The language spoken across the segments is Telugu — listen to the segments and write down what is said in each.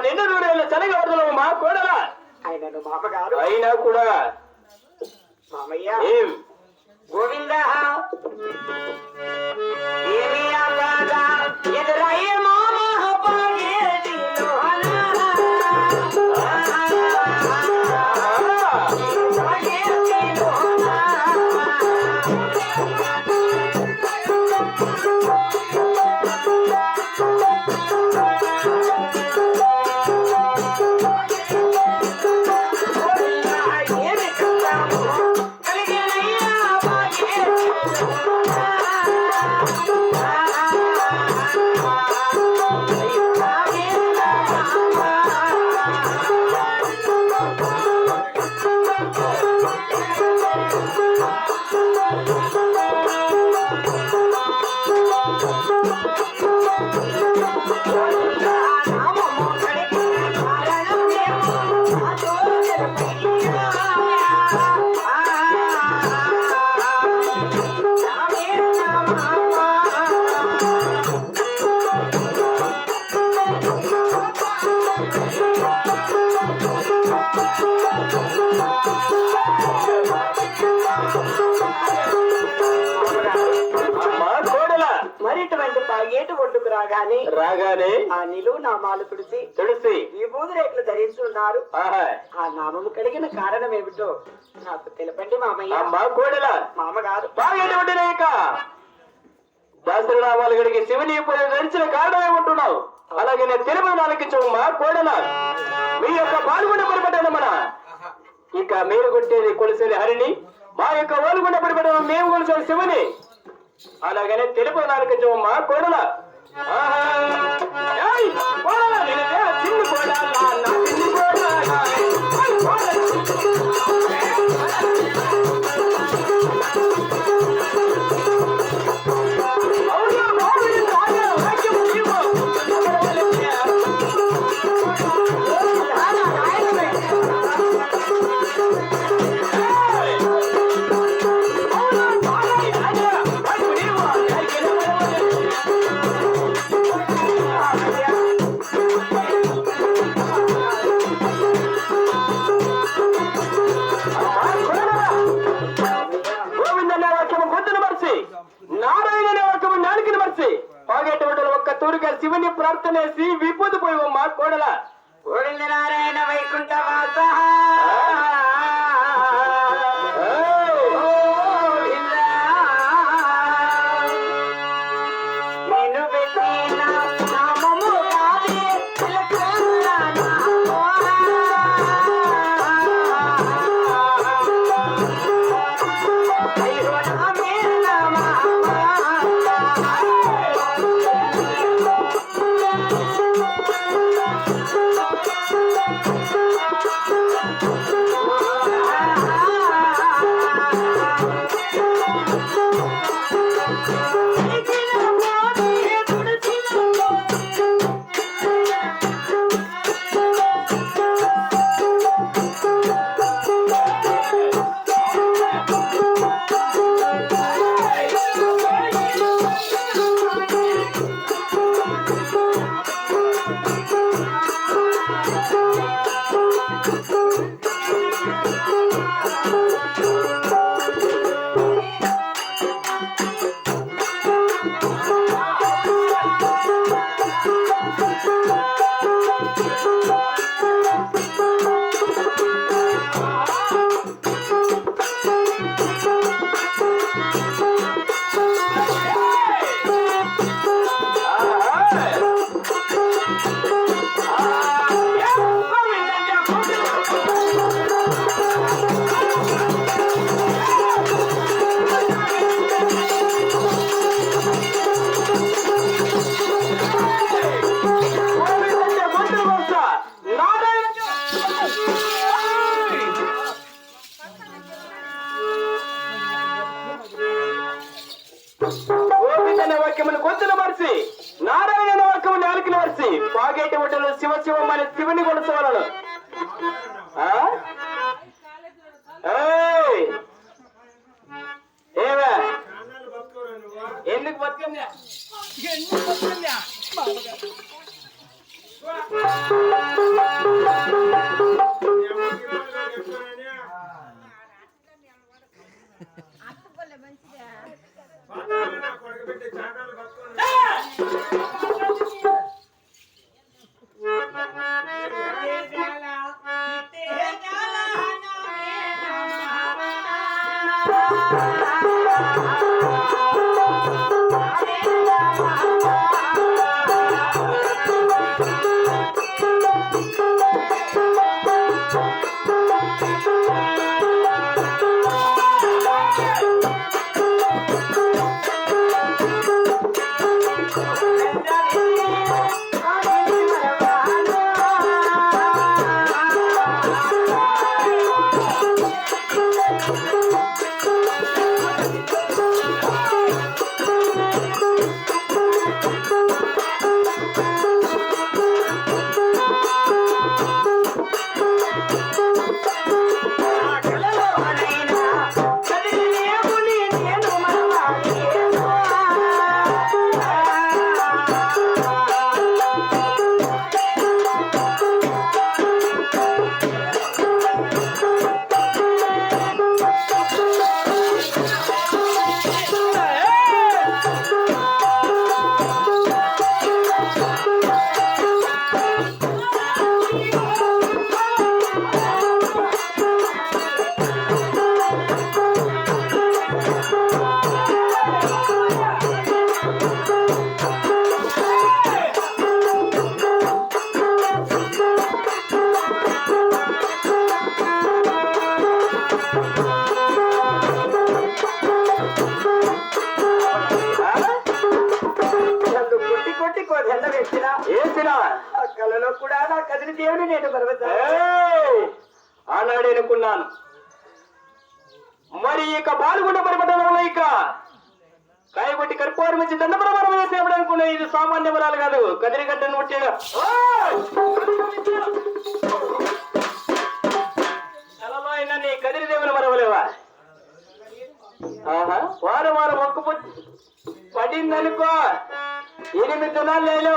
నిండు నూరేళ్ళ చలిగా వదలవు మా కోడలా. ఆయనను మామగారు. అయినా కూడా మామయ్య. ఏం? గోవింద? మా పాగేటు ఒడ్డుకు రాగానే రాగానే ఆ నిలువు నామాలు తుడిచి తుడిసి ఈ బూదు రేట్లు ధరిస్తున్నారు ఆహా. ఆ నామము కలిగిన కారణం ఏమిటో నాకు తెలపండి మామయ్య. అమ్మా కోడల. మామగారు. బాగేటి ఉండినాక దాసరినామాలు గడికి శివుని ఇప్పుడు నడిచిన కారణం ఏమంటున్నావు అలాగే నేను తిరుమల నాలుగు మా కోడల. మీ యొక్క పాల్గొండ పరిపడ్డాను మన ఇక మీరు కొట్టేది కొలిసేది హరిని మా యొక్క ఓలుగుండ పరిపడ్డాము మేము కొలిసేది శివుని. అలాగనే తెలుపు నాలుగు మా కోడల ఆహా. శివుని ప్రార్థనేసి విభూతి పోయి మా కోడల. కోడలి నారాయణ వైకుంఠ వాస చూసి మరిచి పాగేటి ఒడ్డులో శివ శివం అనే శివుని కొలుసుకోవాలను నన్ను దేవుని నేను పర్వత అనుకున్నాను మరి ఇక పాల్గొండ పరిపటంలో ఇక? కాయగొట్టి కర్పూరం దండ దండప్రమాణం చేసేవాడు అనుకున్నా? ఇది సామాన్య బలాలు కాదు. కదిరిగడ్డను ముట్టిన కలలో నీ కదిరి దేవుని మరవలేవా? వారం వారం ఒక్క పొద్దు పడిందనుకో. ఎనిమిది దినాలు లేదు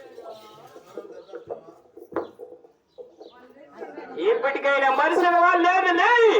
ఇంటికైనా మనిషి వాళ్ళు లేని లేయి